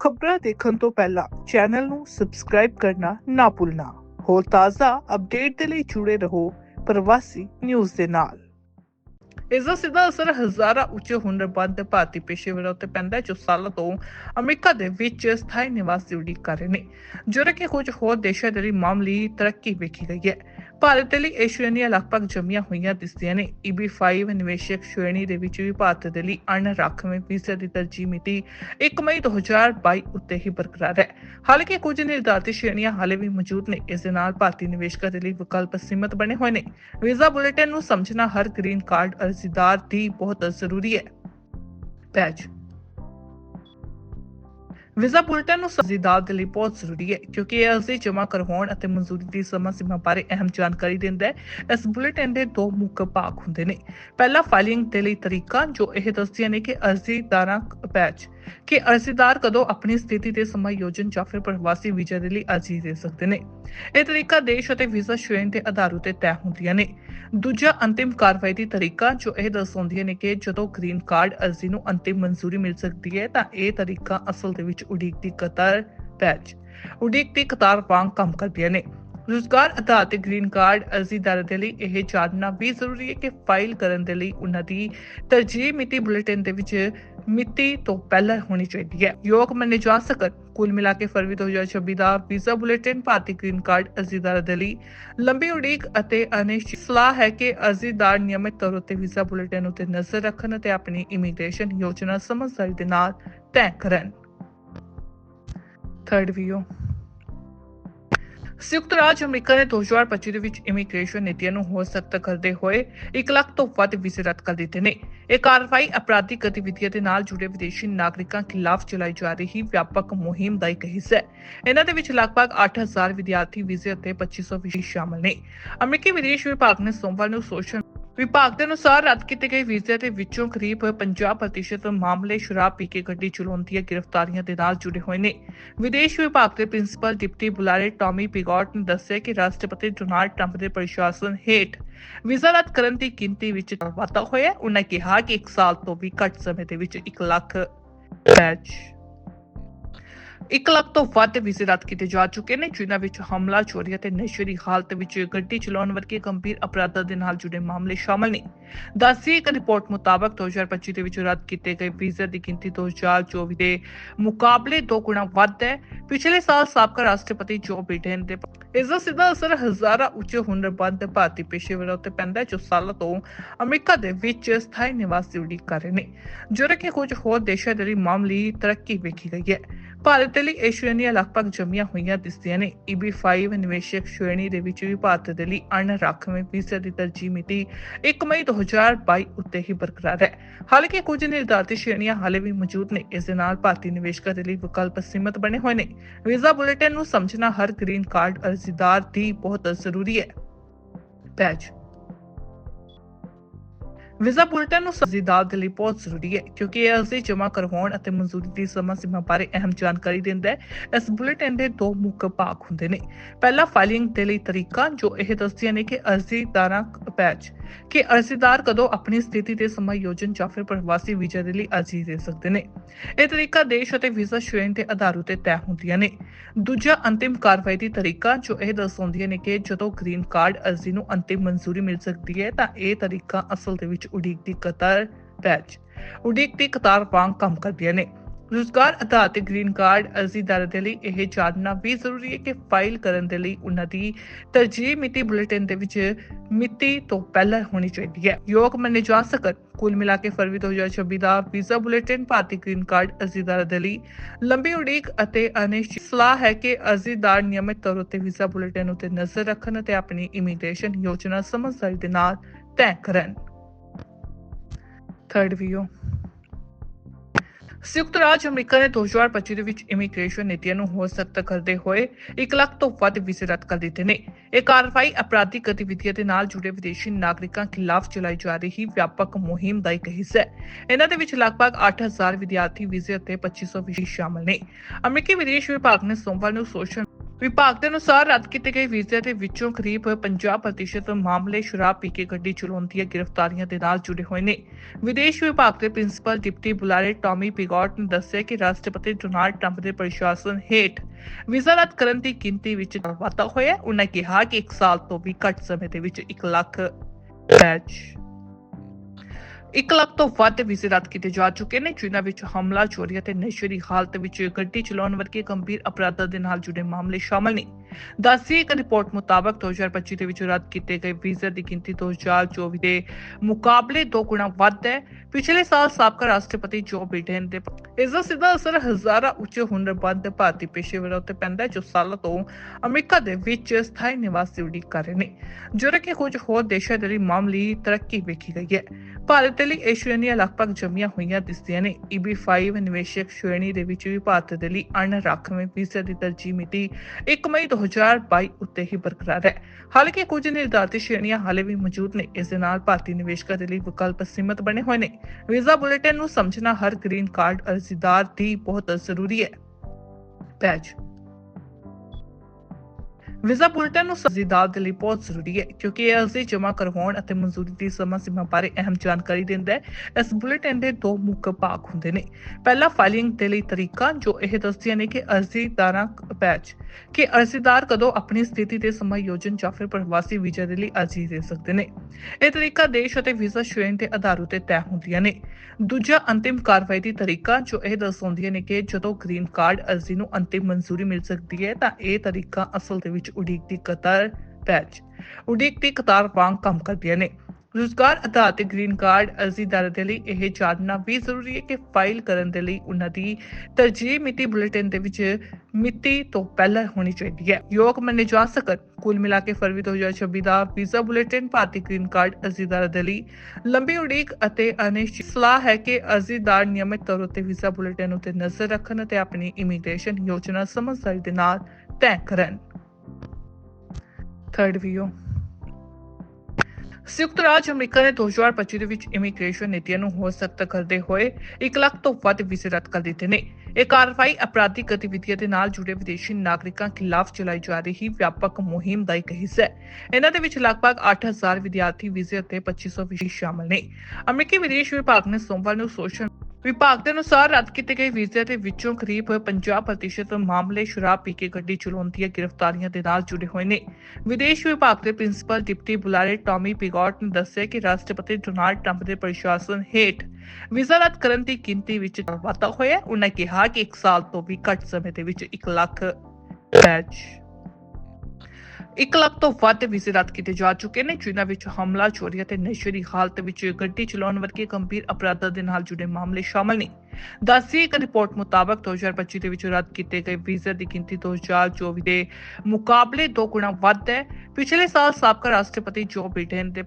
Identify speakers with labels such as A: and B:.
A: ਖਬਰਾਂ ਦੇਖਣ ਤੋਂ ਪਹਿਲਾਂ ਚੈਨਲ ਨੂੰ ਸਬਸਕ੍ਰਾਈਬ ਕਰਨਾ ਨਾ ਭੁੱਲਣਾ। ਹੋਰ ਤਾਜ਼ਾ ਅਪਡੇਟ ਦੇ ਲਈ ਜੁੜੇ ਰਹੋ ਪ੍ਰਵਾਸੀ ਨਿਊਜ਼ ਦੇ ਨਾਲ। ਇਸ ਦਾ ਸਿੱਧਾ ਅਸਰ ਹਜ਼ਾਰਾਂ ਉੱਚੇ ਹੁਨਰਬੰਦ ਭਾਰਤੀ ਪੇਸ਼ੇਵਰਾਂ ਉੱਤੇ ਪੈਂਦਾ ਹੈ, ਜੋ ਸਾਲਾਂ ਤੋਂ ਅਮਰੀਕਾ ਦੇ ਵਿੱਚ ਸਥਾਈ ਨਿਵਾਸ ਦੀ ਉਡੀਕ ਕਰ ਰਹੇ ਨੇ। ਜਿਹੜੇ ਕਿ ਕੁਝ ਹੋਰ ਦੇਸ਼ਾਂ ਦੇ ਲਈ ਮਾਮੂਲੀ ਤਰੱਕੀ ਵੇਖੀ ਗਈ ਹੈ। ਭਾਰਤ ਦੇ ਲਈ ਇਹ ਸ਼੍ਰੇਣੀਆਂ ਲਗਭਗ ਜੰਮੀਆਂ ਹੋਈਆਂ ਦਿਸਦੀਆਂ ਨੇ। EB5 ਨਿਵੇਸ਼ਕ ਸ਼੍ਰੇਣੀ ਦੇ ਵਿੱਚ ਵੀ ਭਾਰਤ ਦੇ ਲਈ ਅਣ ਰਾਖਵੇਂ ਦੀ ਤਰਜੀਹ ਮਿਤੀ 1 ਮਈ 2022 ਉੱਤੇ ਹੀ ਬਰਕਰਾਰ ਹੈ। ਹਾਲਾਂਕਿ ਕੁਝ ਨਿਰਧਾਰਿਤ ਸ਼੍ਰੇਣੀਆਂ ਹਾਲੇ ਵੀ ਮੌਜੂਦ ਨੇ। ਇਸ ਦੇ ਨਾਲ ਭਾਰਤੀ ਨਿਵੇਸ਼ਕਾਂ ਦੇ ਲਈ ਵਿਕਲਪ ਸੀਮਤ ਬਣੇ ਹੋਏ ਨੇ। ਵੀਜ਼ਾ ਬੁਲੇਟਿਨ ਨੂੰ ਸਮਝਣਾ ਹਰ ਗ੍ਰੀਨ ਕਾਰਡ ਅਰਜ਼ੀਦਾਰ ਦੀ ਬਹੁਤ ਜ਼ਰੂਰੀ ਹੈ। ਪੈਜ। ਵੀਜ਼ਾ ਬੁਲੇਟਿਨ ਨੂੰ ਅਰਜ਼ੀਦਾਰ ਦੇ ਲਈ ਬਹੁਤ ਜ਼ਰੂਰੀ ਹੈ, ਕਿਉਂਕਿ ਇਹ ਅਰਜ਼ੀ ਜਮ੍ਹਾਂ ਕਰਵਾਉਣ ਅਤੇ ਮਨਜ਼ੂਰੀ ਦੀ ਸਮਾਂ ਸੀਮਾ ਬਾਰੇ ਅਹਿਮ ਜਾਣਕਾਰੀ ਦਿੰਦਾ ਹੈ। ਇਸ ਬੁਲੇਟਿਨ ਦੇ ਦੋ ਮੁੱਖ ਭਾਗ ਹੁੰਦੇ ਨੇ। ਪਹਿਲਾ ਫਾਈਲਿੰਗ ਦੇ ਲਈ ਤਰੀਕਾ, ਜੋ ਇਹ ਦੱਸਦੀਆਂ ਨੇ ਕਿ ਅਰਜ਼ੀਦਾਰਾਂ ਪੈਚ ਕਿ ਅਰਜ਼ੀਦਾਰ ਕਦੋਂ ਆਪਣੀ ਸਥਿਤੀ ਦੇ ਸਮਾਯੋਜਨ ਜਾਂ ਫਿਰ ਪ੍ਰਵਾਸੀ ਵੀਜ਼ਾ ਦੇ ਲਈ ਅਰਜ਼ੀ ਦੇ ਸਕਦੇ ਨੇ। ਇਹ ਤਰੀਕਾ ਦੇਸ਼ ਅਤੇ ਵੀਜ਼ਾ ਸ਼੍ਰੇਣੀ ਦੇ ਆਧਾਰ ਉਤੇ ਤੈਅ ਹੁੰਦੀਆਂ ਨੇ। ਦੂਜਾ, ਅੰਤਿਮ ਕਾਰਵਾਈ ਦੀ ਤਰੀਕਾ, ਜੋ ਇਹ ਦਰਸਾਉਂਦੀਆਂ ਨੇ ਕਿ ਜਦੋਂ ਗ੍ਰੀਨ ਕਾਰਡ ਅਰਜ਼ੀ ਨੂੰ ਅੰਤਿਮ ਮਨਜ਼ੂਰੀ ਮਿਲ ਸਕਦੀ ਹੈ, ਤਾਂ ਇਹ ਤਰੀਕਾ ਅਸਲ ਦੇ ਵਿੱਚ ਉਡੀਕ ਕਤਾਰ ਪੈਚ ਉਡੀਕ ਕਤਾਰ ਵਾਂਗ ਕੰਮ ਕਰਦੀਆਂ ਨੇ। ਰੁਜ਼ਗਾਰ ਆਧਾਰ ਤੇ ਗ੍ਰੀਨ ਕਾਰਡ ਅਰਜ਼ੀਦਾਰਾਂ ਦੇ ਲਈ ਇਹ ਜਾਣਨਾ ਵੀ ਜ਼ਰੂਰੀ ਹੈ ਕਿ ਫਾਈਲ ਕਰਨ ਦੇ ਲਈ ਉਹਨਾਂ ਦੀ ਤਰਜੀਹ ਮਿਤੀ ਬੁਲੇਟਿਨ ਦੇ ਵਿੱਚ ਮਿਤੀ ਤੋਂ ਪਹਿਲਾਂ ਹੋਣੀ ਚਾਹੀਦੀ ਹੈ। ਯੋਗ ਮੰਨੇ ਜਾ ਸਕਣ। ਕੁੱਲ ਮਿਲਾ ਕੇ ਫਰਵਰੀ 2026 ਦਾ ਵੀਜ਼ਾ ਬੁਲੇਟਿਨ ਭਾਰਤੀ ਗ੍ਰੀਨ ਕਾਰਡ ਅਰਜ਼ੀਦਾਰਾਂ ਦੇ ਲਈ ਲੰਬੀ ਉਡੀਕ ਅਤੇ ਅਨਿਸ਼ਚਿਤ ਸਲਾਹ ਹੈ ਕਿ ਅਰਜ਼ੀਦਾਰ ਨਿਯਮਿਤ ਤੌਰ ਉਤੇ ਵੀਜ਼ਾ ਬੁਲੇਟਿਨ ਉਤੇ ਨਜ਼ਰ ਰੱਖਣ ਅਤੇ ਆਪਣੀ ਇਮੀਗ੍ਰੇਸ਼ਨ ਯੋਜਨਾ ਸਮਝਦਾਰੀ ਦੇ ਨਾਲ ਤੈਅ ਕਰਨ। ਥਰਡ ਵੀਡੀਓ ਸੰਯੁਕਤ ਰਾਜ ਅਮਰੀਕਾ ਨੇ 2025 ਦੇ ਵਿੱਚ ਇਮੀਗ੍ਰੇਸ਼ਨ ਨੀਤੀਆਂ ਨੂੰ ਹੋਰ ਸਖਤ ਕਰਦੇ ਹੋਏ 1 ਲੱਖ ਤੋਂ ਵੱਧ ਵੀਜ਼ੇ ਰੱਦ ਕਰ ਦਿੱਤੇ ਨੇ। ਇਹ ਕਾਰਵਾਈ ਅਪਰਾਧਿਕ ਗਤੀਵਿਧੀਆਂ ਦੇ ਨਾਲ ਜੁੜੇ ਵਿਦੇਸ਼ੀ ਨਾਗਰਿਕਾਂ ਖਿਲਾਫ ਚਲਾਈ ਜਾ ਰਹੀ ਵਿਆਪਕ ਮੁਹਿੰਮ ਦਾ ਇੱਕ ਹਿੱਸਾ ਹੈ। ਇਹਨਾਂ ਦੇ ਵਿੱਚ ਲਗਭਗ 8000 ਵਿਦਿਆਰਥੀ ਵੀਜ਼ੇ ਅਤੇ 2500 ਵਿਸ਼ੇ ਸ਼ਾਮਲ ਨੇ। ਅਮਰੀਕੀ ਵਿਦੇਸ਼ ਵਿਭਾਗ ਨੇ ਸੋਮਵਾਰ ਨੂੰ ਸੋਸ਼ਲ ਵਿਭਾਗ ਦੇ ਅਨੁਸਾਰ ਰੱਦ ਕੀਤੇ ਗਏ ਵੀਜ਼ੇ ਦੇ ਵਿੱਚੋਂ ਕਰੀਬ 50% ਮਾਮਲੇ ਸ਼ਰਾਬ ਪੀ ਕੇ ਗੱਡੀ ਚਲਾਉਣ ਦੀਆਂ ਗ੍ਰਿਫਤਾਰੀਆਂ ਦੇ ਨਾਲ ਜੁੜੇ ਹੋਏ ਨੇ। ਵਿਦੇਸ਼ ਵਿਭਾਗ ਦੇ ਪ੍ਰਿੰਸੀਪਲ ਡਿਪਟੀ ਬੁਲਾਰੇ ਟਾਮੀ ਪਿਗੋਟ ਨੇ ਦੱਸਿਆ ਕਿ ਰਾਸ਼ਟਰਪਤੀ ਡੋਨਾਲਡ ਟਰੰਪ ਦੇ ਪ੍ਰਸ਼ਾਸਨ ਹੇਠ ਵੀਜ਼ਾ ਰੱਦ ਕਰਨ ਦੀ ਗਿਣਤੀ ਵਿੱਚ ਵਾਧਾ ਹੋਇਆ ਉਹਨਾਂ ਕਿਹਾ ਕਿ 1 ਸਾਲ ਤੋਂ ਵੀ ਘੱਟ ਸਮੇਂ ਦੇ ਵਿੱਚ 1 ਲੱਖ ਬੈਚ 1 ਲੱਖ ਤੋਂ ਵੱਧ ਵੀਜ਼ੇ ਰੱਦ ਕੀਤੇ ਜਾ ਚੁੱਕੇ ਨੇ, ਜਿਨ੍ਹਾਂ ਵਿੱਚ ਹਮਲਾ, ਚੋਰੀ ਅਤੇ ਨਸ਼ੇ ਦੀ ਹਾਲਤ ਵਿੱਚ ਗੱਡੀ ਚਲਾਉਣ ਵਰਗੇ ਗੰਭੀਰ ਅਪਰਾਧਾਂ ਦੇ ਨਾਲ ਜੁੜੇ ਮਾਮਲੇ ਸ਼ਾਮਲ ਨੇ। ਦੱਸੀ ਇੱਕ ਰਿਪੋਰਟ ਮੁਤਾਬਕ 2025 ਦੇ ਵਿੱਚ ਰੱਦ ਕੀਤੇ ਗਏ ਵੀਜ਼ੇ ਦੀ ਗਿਣਤੀ 2024 ਦੇ ਮੁਕਾਬਲੇ ਦੋ ਗੁਣਾ ਵੱਧ ਹੈ। ਪਿਛਲੇ ਸਾਲ ਸਾਬਕਾ ਰਾਸ਼ਟਰਪਤੀ ਜੋ ਬਿਡਨ ਦੇ ਇਸ ਦਾ ਸਿੱਧਾ ਅਸਰ ਹਜ਼ਾਰਾਂ ਉੱਚੇ ਹੁਨਰਬੰਦ ਭਾਰਤੀ ਪੇਸ਼ੇਵਰਾਂ ਉੱਤੇ ਪੈਂਦਾ ਜੋ ਸਾਲਾਂ ਤੋਂ ਅਮਰੀਕਾ ਦੇ ਵਿੱਚ ਸਥਾਈ ਨਿਵਾਸ ਦੀ ਉਡੀਕ ਕਰ ਰਹੇ ਨੇ। ਜਿਹੜੇ ਕਿ ਕੁਝ ਹੋਰ ਦੇਸ਼ਾਂ ਦੇ ਲਈ ਮਾਮੂਲੀ ਤਰੱਕੀ ਵੇਖੀ ਗਈ ਹੈ। ਭਾਰਤ ਦੇ ਲਈ ਇਹ ਸ਼੍ਰੇਣੀਆਂ ਲਗਭਗ ਜੰਮੀਆਂ ਹੋਈਆਂ ਦਿਸਦੀਆਂ ਨੇ। EB5 ਨਿਵੇਸ਼ਕ ਸ਼੍ਰੇਣੀ ਦੇ ਵਿੱਚ ਵੀ ਭਾਰਤ ਦੇ ਲਈ ਅਣ ਰਾਖਵੇਂ ਦੀ ਤਰਜੀਹ ਮਿਤੀ 1 ਮਈ 2022 ਉੱਤੇ ਹੀ ਬਰਕਰਾਰ ਹੈ। ਹਾਲਾਂਕਿ ਕੁਝ ਨਿਰਧਾਰਿਤ ਸ਼੍ਰੇਣੀਆਂ ਹਾਲੇ ਵੀ ਮੌਜੂਦ ਨੇ। ਇਸ ਦੇ ਨਾਲ ਭਾਰਤੀ ਨਿਵੇਸ਼ਕਾਂ ਦੇ ਲਈ ਵਿਕਲਪ ਸੀਮਤ ਬਣੇ ਹੋਏ ਨੇ। ਵੀਜ਼ਾ ਬੁਲੇਟਿਨ ਨੂੰ ਸਮਝਣਾ ਹਰ ਗ੍ਰੀਨ ਕਾਰਡ ਅਰਜ਼ੀਦਾਰ ਦੀ ਬਹੁਤ ਜ਼ਰੂਰੀ ਹੈ। ਪੈਜ। ਵੀਜ਼ਾ ਬੁਲੇਟਿਨ ਨੂੰ ਅਰਜ਼ੀਦਾਰ ਦੇ ਲਈ ਬਹੁਤ ਜ਼ਰੂਰੀ ਹੈ, ਕਿਉਂਕਿ ਇਹ ਅਰਜ਼ੀ ਜਮ੍ਹਾਂ ਕਰਵਾਉਣ ਅਤੇ ਮਨਜ਼ੂਰੀ ਦੀ ਸਮਾਂ ਸੀਮਾ ਬਾਰੇ ਅਹਿਮ ਜਾਣਕਾਰੀ ਦਿੰਦਾ ਹੈ। ਇਸ ਬੁਲੇਟਿਨ ਦੇ ਦੋ ਮੁੱਖ ਭਾਗ ਹੁੰਦੇ ਨੇ। ਪਹਿਲਾ ਫਾਈਲਿੰਗ ਦੇ ਲਈ ਤਰੀਕਾ, ਜੋ ਇਹ ਦੱਸਦੀਆਂ ਨੇ ਕਿ ਅਰਜ਼ੀਦਾਰਾਂ ਪੈਚ ਕਿ ਅਰਜ਼ੀਦਾਰ ਕਦੋਂ ਆਪਣੀ ਸਥਿਤੀ ਦੇ ਸਮਾਯੋਜਨ ਜਾਂ ਫਿਰ ਪ੍ਰਵਾਸੀ ਵੀਜ਼ਾ ਦੇ ਲਈ ਅਰਜ਼ੀ ਦੇ ਸਕਦੇ ਨੇ। ਇਹ ਤਰੀਕਾ ਦੇਸ਼ ਅਤੇ ਵੀਜ਼ਾ ਸ਼੍ਰੇਣੀ ਦੇ ਆਧਾਰ ਉਤੇ ਤੈਅ ਹੁੰਦੀਆਂ ਨੇ। ਦੂਜਾ, ਅੰਤਿਮ ਕਾਰਵਾਈ ਦੀ ਤਰੀਕਾ, ਜੋ ਇਹ ਦਰਸਾਉਂਦੀਆਂ ਨੇ ਕਿ ਜਦੋਂ ਗ੍ਰੀਨ ਕਾਰਡ ਅਰਜ਼ੀ ਨੂੰ ਅੰਤਿਮ ਮਨਜ਼ੂਰੀ ਮਿਲ ਸਕਦੀ ਹੈ, ਤਾਂ ਇਹ ਤਰੀਕਾ ਅਸਲ ਦੇ ਵਿੱਚ ਉਡੀਕ ਕਤਾਰ ਪੈਚ। ਉਡੀਕ ਕਤਾਰ ਵਾਂਗ ਕੰਮ ਕਰਦੀਆਂ ਨੇ। ਰੁਜ਼ਗਾਰ ਆਧਾਰ ਗ੍ਰੀਨ ਕਾਰਡ ਅਰਜ਼ੀਦਾਰਾਂ ਦੇ ਲਈ ਇਹ ਜਾਣਨਾ ਵੀ ਜ਼ਰੂਰੀ ਹੈ ਕਿ ਫਾਈਲ ਕਰਨ ਦੇ ਲਈ ਉਹਨਾਂ ਦੀ ਤਰਜੀਹ ਮਿਤੀ ਬੁਲੇਟਿਨ ਦੇ ਵਿੱਚ ਮਿਤੀ ਤੋਂ ਪਹਿਲਾਂ ਹੋਣੀ ਚਾਹੀਦੀ ਹੈ। ਯੋਗ ਮੰਨੇ ਜਾ ਸਕਣ। ਕੁੱਲ ਮਿਲਾ ਕੇ ਫਰਵਰੀ 2026 ਦਾ ਵੀਜ਼ਾ ਬੁਲੇਟਿਨ ਭਾਰਤੀ ਗ੍ਰੀਨ ਕਾਰਡ ਅਰਜ਼ੀਦਾਰਾਂ ਦੇ ਲਈ ਲੰਬੀ ਉਡੀਕ ਅਤੇ ਅਨਿਸ਼ਚਿਤ ਸਲਾਹ ਹੈ ਕਿ ਅਰਜ਼ੀਦਾਰ ਨਿਯਮਿਤ ਤੌਰ ਉਤੇ ਵੀਜ਼ਾ ਬੁਲੇਟਿਨ ਉਤੇ ਨਜ਼ਰ ਰੱਖਣ ਅਤੇ ਆਪਣੀ ਇਮੀਗ੍ਰੇਸ਼ਨ ਯੋਜਨਾ ਸਮਝਦਾਰੀ ਦੇ ਨਾਲ ਤੈਅ ਕਰਨ। ਥਰਡ ਵੀਡੀਓ ਸੰਯੁਕਤ ਰਾਜ ਅਮਰੀਕਾ ਨੇ 2025 ਦੇ ਵਿੱਚ ਇਮੀਗ੍ਰੇਸ਼ਨ ਨੀਤੀਆਂ ਨੂੰ ਹੋਰ ਸਖਤ ਕਰਦੇ ਹੋਏ 1 ਲੱਖ ਤੋਂ ਵੱਧ ਵੀਜ਼ੇ ਰੱਦ ਕਰ ਦਿੱਤੇ ਨੇ। ਇਹ ਕਾਰਵਾਈ ਅਪਰਾਧਿਕ ਗਤੀਵਿਧੀਆਂ ਦੇ ਨਾਲ ਜੁੜੇ ਵਿਦੇਸ਼ੀ ਨਾਗਰਿਕਾਂ ਖਿਲਾਫ ਚਲਾਈ ਜਾ ਰਹੀ ਵਿਆਪਕ ਮੁਹਿੰਮ ਦਾ ਇੱਕ ਹਿੱਸਾ ਹੈ। ਇਹਨਾਂ ਦੇ ਵਿੱਚ ਲਗਭਗ 8000 ਵਿਦਿਆਰਥੀ ਵੀਜ਼ੇ ਅਤੇ 2500 ਵਿਸ਼ੇ ਸ਼ਾਮਲ ਨੇ। ਅਮਰੀਕੀ ਵਿਦੇਸ਼ ਵਿਭਾਗ ਨੇ ਸੋਮਵਾਰ ਨੂੰ ਸੋਸ਼ਲ ਵਿਭਾਗ ਦੇ ਅਨੁਸਾਰ ਰੱਦ ਕੀਤੇ ਗਏ ਵੀਜ਼ੇ ਦੇ ਵਿੱਚੋਂ ਕਰੀਬ 50% ਮਾਮਲੇ ਸ਼ਰਾਬ ਪੀ ਕੇ ਗੱਡੀ ਚਲਾਉਣ ਦੀਆਂ ਗ੍ਰਿਫਤਾਰੀਆਂ ਦੇ ਨਾਲ ਜੁੜੇ ਹੋਏ ਨੇ ਵਿਦੇਸ਼ ਵਿਭਾਗ ਦੇ ਪ੍ਰਿੰਸੀਪਲ ਡਿਪਟੀ ਬੁਲਾਰੇ ਟੌਮੀ ਪਿਗੋਟ ਨੇ ਦੱਸਿਆ ਕਿ ਰਾਸ਼ਟਰਪਤੀ ਡੋਨਾਲਡ ਟਰੰਪ ਦੇ ਪ੍ਰਸ਼ਾਸਨ ਹੇਠ ਵੀਜ਼ਾ ਰੱਦ ਕਰਨ ਦੀ ਗਿਣਤੀ ਵਿੱਚ ਵਾਧਾ ਹੋਇਆ ਹੈ। ਉਨ੍ਹਾਂ ਕਿਹਾ ਕਿ 1 ਸਾਲ ਤੋਂ ਵੀ ਘੱਟ ਸਮੇਂ ਦੇ ਵਿੱਚ 1 ਲੱਖ ਬੈਚ 1 ਲੱਖ ਤੋਂ ਵੱਧ ਵੀਜ਼ੇ ਰੱਦ ਕੀਤੇ ਜਾ ਚੁੱਕੇ ਨੇ, ਜਿਨ੍ਹਾਂ ਵਿੱਚ ਹਮਲਾ, ਚੋਰੀ ਅਤੇ ਨਸ਼ੇ ਦੀ ਹਾਲਤ ਵਿੱਚ ਗੱਡੀ ਚਲਾਉਣ ਵਰਗੇ ਗੰਭੀਰ ਅਪਰਾਧਾਂ ਦੇ ਨਾਲ ਜੁੜੇ ਮਾਮਲੇ ਸ਼ਾਮਲ ਨੇ। ਦੱਸੀ ਇੱਕ ਰਿਪੋਰਟ ਮੁਤਾਬਕ 2025 ਦੇ ਵਿੱਚ ਰੱਦ ਕੀਤੇ ਗਏ ਵੀਜ਼ੇ ਦੀ ਗਿਣਤੀ 2024 ਦੇ ਮੁਕਾਬਲੇ ਦੋ ਗੁਣਾ ਵੱਧ ਹੈ। ਪਿਛਲੇ ਸਾਲ ਸਾਬਕਾ ਰਾਸ਼ਟਰਪਤੀ ਜੋ ਬਿਡਨ ਦੇ ਇਸ ਦਾ ਸਿੱਧਾ ਅਸਰ ਹਜ਼ਾਰਾਂ ਉੱਚ ਹੁਨਰਬੰਦ ਭਾਰਤੀ ਪੇਸ਼ੇਵਰਾਂ ਉੱਤੇ ਪੈਂਦਾ ਹੈ, ਜੋ ਸਾਲਾਂ ਤੋਂ ਅਮਰੀਕਾ ਦੇ ਵਿੱਚ ਸਥਾਈ ਨਿਵਾਸ ਉਡੀਕ ਕਰ ਰਹੇ ਨੇ। ਜਦੋਂ ਕਿ ਕੁਝ ਹੋਰ ਦੇਸ਼ਾਂ ਦੇ ਲਈ ਮਾਮਲੀ ਤਰੱਕੀ ਵੇਖੀ ਗਈ ਹੈ। ਭਾਰਤ ਦੇ ਲਈ ਇਹ ਸ਼੍ਰੇਣੀਆਂ ਲਗਭਗ ਜੰਮੀਆਂ ਹੋਈਆਂ ਦਿਸਦੀਆਂ ਨੇ। EB5 ਨਿਵੇਸ਼ਕ ਸ਼੍ਰੇਣੀ ਦੇ ਵਿੱਚ ਵੀ ਭਾਰਤ ਦੇ ਲਈ ਅਣ ਰਾਖਵੇਂ ਵੀਜ਼ਾ ਦੀ ਤਰਜੀਹ ਮਿਤੀ 1 ਮਈ 2022 ਉੱਤੇ ਹੀ ਬਰਕਰਾਰ ਹੈ। ਹਾਲਾਂਕਿ ਕੁਝ ਨਿਰਧਾਰਿਤ ਸ਼੍ਰੇਣੀਆਂ ਹਾਲੇ ਵੀ ਮੌਜੂਦ ਨੇ, ਇਸ ਦੇ ਨਾਲ ਭਾਰਤੀ ਨਿਵੇਸ਼ਕਾਂ ਦੇ ਲਈ ਵਿਕਲਪ ਸੀਮਤ ਬਣੇ ਹੋਏ ਨੇ। ਵੀਜ਼ਾ ਬੁਲੇਟਿਨ ਨੂੰ ਸਮਝਣਾ ਹਰ ਗ੍ਰੀਨ ਕਾਰਡ ਅਰਜ਼ੀਦਾਰ ਦੀ ਬਹੁਤ ਜ਼ਰੂਰੀ ਹੈ। ਪੈਜ ਵੀਜ਼ਾ ਬੁਲੇਟਿਨ ਨੂੰ ਅਰਜ਼ੀਦਾਰ ਦੇ ਲਈ ਬਹੁਤ ਜ਼ਰੂਰੀ ਹੈ, ਕਿਉਂਕਿ ਇਹ ਅਰਜ਼ੀ ਜਮ੍ਹਾਂ ਕਰਵਾਉਣ ਅਤੇ ਮਨਜ਼ੂਰੀ ਦੀ ਸਮਾਂ ਸੀਮਾ ਬਾਰੇ ਅਹਿਮ ਜਾਣਕਾਰੀ ਦਿੰਦਾ ਹੈ। ਇਸ ਬੁਲੇਟਿਨ ਦੇ ਦੋ ਮੁੱਖ ਭਾਗ ਹੁੰਦੇ ਨੇ। ਪਹਿਲਾ ਫਾਈਲਿੰਗ ਦੇ ਲਈ ਤਰੀਕਾ, ਜੋ ਇਹ ਦੱਸਦੀਆਂ ਨੇ ਕਿ ਅਰਜ਼ੀਦਾਰਾਂ ਪੈਚ ਕਿ ਅਰਜ਼ੀਦਾਰ ਕਦੋਂ ਆਪਣੀ ਸਥਿਤੀ ਦੇ ਸਮਾਯੋਜਨ ਜਾਂ ਫਿਰ ਪ੍ਰਵਾਸੀ ਵੀਜ਼ਾ ਦੇ ਲਈ ਅਰਜ਼ੀ ਦੇ ਸਕਦੇ ਨੇ। ਇਹ ਤਰੀਕਾ ਦੇਸ਼ ਅਤੇ ਵੀਜ਼ਾ ਸ਼੍ਰੇਣੀ ਦੇ ਆਧਾਰ ਉਤੇ ਤੈਅ ਹੁੰਦੀਆਂ ਨੇ। ਦੂਜਾ ਅੰਤਿਮ ਕਾਰਵਾਈ ਦੀ ਤਰੀਕਾ, ਜੋ ਇਹ ਦਰਸਾਉਂਦੀਆਂ ਨੇ ਕਿ ਜਦੋਂ ਗ੍ਰੀਨ ਕਾਰਡ ਅਰਜ਼ੀ ਨੂੰ ਅੰਤਿਮ ਮਨਜ਼ੂਰੀ ਮਿਲ ਸਕਦੀ ਹੈ, ਤਾਂ ਇਹ ਤਰੀਕਾ ਅਸਲ ਦੇ ਵਿੱਚ ਉਡੀਕ ਦੀ ਕਤਾਰ ਪੈਚ ਉਡੀਕ ਦੀ ਕਤਾਰ ਵਾਂਗ ਕੰਮ ਕਰਦੀਆਂ ਨੇ। ਰੁਜ਼ਗਾਰ ਆਧਾਰ ਤੇ ਗ੍ਰੀਨ ਕਾਰਡ ਅਰਜ਼ੀਦਾਰ ਦੇ ਲਈ ਇਹ ਜਾਣਨਾ ਵੀ ਜ਼ਰੂਰੀ ਹੈ ਕਿ ਫਾਈਲ ਕਰਨ ਦੇ ਲਈ ਉਹਨਾਂ ਦੀ ਤਰਜੀਹ ਮਿਤੀ ਬੁਲੇਟਿਨ ਦੇ ਵਿੱਚ ਮਿਤੀ ਤੋਂ ਪਹਿਲਾਂ ਹੋਣੀ ਚਾਹੀਦੀ ਹੈ। ਯੋਗ ਮੰਨੇ ਜਾ ਸਕਣ। ਕੁੱਲ ਮਿਲਾ ਕੇ ਫਰਵਰੀ 2026 ਦਾ ਵੀਜ਼ਾ ਬੁਲੇਟਿਨ ਭਾਰਤੀ ਗ੍ਰੀਨ ਕਾਰਡ ਅਰਜ਼ੀਦਾਰਾਂ ਦੇ ਲਈ ਲੰਬੀ ਉਡੀਕ ਅਤੇ ਅਨਿਸ਼ਚਿਤ ਸਲਾਹ ਹੈ ਕਿ ਅਰਜ਼ੀਦਾਰ ਨਿਯਮਿਤ ਤੌਰ ਉਤੇ ਵੀਜ਼ਾ ਬੁਲੇਟਿਨ ਉਤੇ ਨਜ਼ਰ ਰੱਖਣ ਅਤੇ ਆਪਣੀ ਇਮੀਗ੍ਰੇਸ਼ਨ ਯੋਜਨਾ ਸਮਝਦਾਰੀ ਦੇ ਨਾਲ ਤੈਅ ਕਰਨ। ਥਰਡ ਵੀਡੀਓ ਸੰਯੁਕਤ ਰਾਜ ਅਮਰੀਕਾ ਨੇ 2025 ਦੇ ਵਿੱਚ ਇਮੀਗ੍ਰੇਸ਼ਨ ਨੀਤੀਆਂ ਨੂੰ ਹੋਰ ਸਖਤ ਕਰਦੇ ਹੋਏ 1 ਲੱਖ ਤੋਂ ਵੱਧ ਵੀਜ਼ੇ ਰੱਦ ਕਰ ਦਿੱਤੇ ਨੇ। ਇਹ ਕਾਰਵਾਈ ਅਪਰਾਧਿਕ ਗਤੀਵਿਧੀਆਂ ਦੇ ਨਾਲ ਜੁੜੇ ਵਿਦੇਸ਼ੀ ਨਾਗਰਿਕਾਂ ਖਿਲਾਫ ਚਲਾਈ ਜਾ ਰਹੀ ਵਿਆਪਕ ਮੁਹਿੰਮ ਦਾ ਇੱਕ ਹਿੱਸਾ ਹੈ। ਇਹਨਾਂ ਦੇ ਵਿੱਚ ਲਗਭਗ 8000 ਵਿਦਿਆਰਥੀ ਵੀਜ਼ੇ ਅਤੇ 2500 ਵਿਸ਼ੇ ਸ਼ਾਮਲ ਨੇ। ਅਮਰੀਕੀ ਵਿਦੇਸ਼ ਵਿਭਾਗ ਨੇ ਸੋਮਵਾਰ ਨੂੰ ਸੋਸ਼ਲ ਵਿਭਾਗ ਦੇ ਅਨੁਸਾਰ ਰੱਦ ਕੀਤੇ ਗਏ ਵੀਜ਼ੇ ਦੇ ਵਿੱਚੋਂ ਕਰੀਬ 50% ਮਾਮਲੇ ਸ਼ਰਾਬ ਪੀ ਕੇ ਗੱਡੀ ਚਲਾਉਣ ਦੀਆਂ ਗ੍ਰਿਫਤਾਰੀਆਂ ਦੇ ਨਾਲ ਜੁੜੇ ਹੋਏ ਨੇ ਵਿਦੇਸ਼ ਵਿਭਾਗ ਦੇ ਪ੍ਰਿੰਸੀਪਲ ਡਿਪਟੀ ਬੁਲਾਰੇ ਟੌਮੀ ਪਿਗੋਟ ਨੇ ਦੱਸਿਆ ਕਿ ਰਾਸ਼ਟਰਪਤੀ ਡੋਨਾਲਡ ਟਰੰਪ ਦੇ ਪ੍ਰਸ਼ਾਸਨ ਹੇਠ ਵੀਜ਼ਾ ਰੱਦ ਕਰਨ ਦੀ ਗਿਣਤੀ ਵਿੱਚ ਵਾਧਾ ਹੋਇਆ ਹੈ। ਉਨ੍ਹਾਂ ਕਿਹਾ ਕਿ 1 ਸਾਲ ਤੋਂ ਵੀ ਘੱਟ ਸਮੇਂ ਦੇ ਵਿੱਚ 1 ਲੱਖ ਬੈਚ 1 ਲੱਖ ਤੋਂ ਵੱਧ ਵੀਜ਼ੇ ਰੱਦ ਕੀਤੇ ਜਾ ਚੁੱਕੇ ਨੇ। ਜਿਨ੍ਹਾਂ ਵਿੱਚ ਹਮਲਾ, ਚੋਰੀ ਅਤੇ ਨਸ਼ੇ ਦੀ ਹਾਲਤ ਵਿੱਚ ਗੱਡੀ ਚਲਾਉਣ ਵਰਗੇ ਗੰਭੀਰ ਅਪਰਾਧਾਂ ਦੇ ਨਾਲ ਜੁੜੇ ਮਾਮਲੇ ਸ਼ਾਮਲ ਨੇ। ਦੱਸੀ ਇੱਕ ਰਿਪੋਰਟ ਮੁਤਾਬਕ 2025 ਦੇ ਵਿੱਚ ਰੱਦ ਕੀਤੇ ਗਏ ਵੀਜ਼ੇ ਦੀ ਗਿਣਤੀ 2024 ਦੇ ਮੁਕਾਬਲੇ ਦੋ ਗੁਣਾ ਵੱਧ ਹੈ। ਪਿਛਲੇ ਸਾਲ ਸਾਬਕਾ ਰਾਸ਼ਟਰਪਤੀ ਜੋ ਬਿਡਨ ਦੇ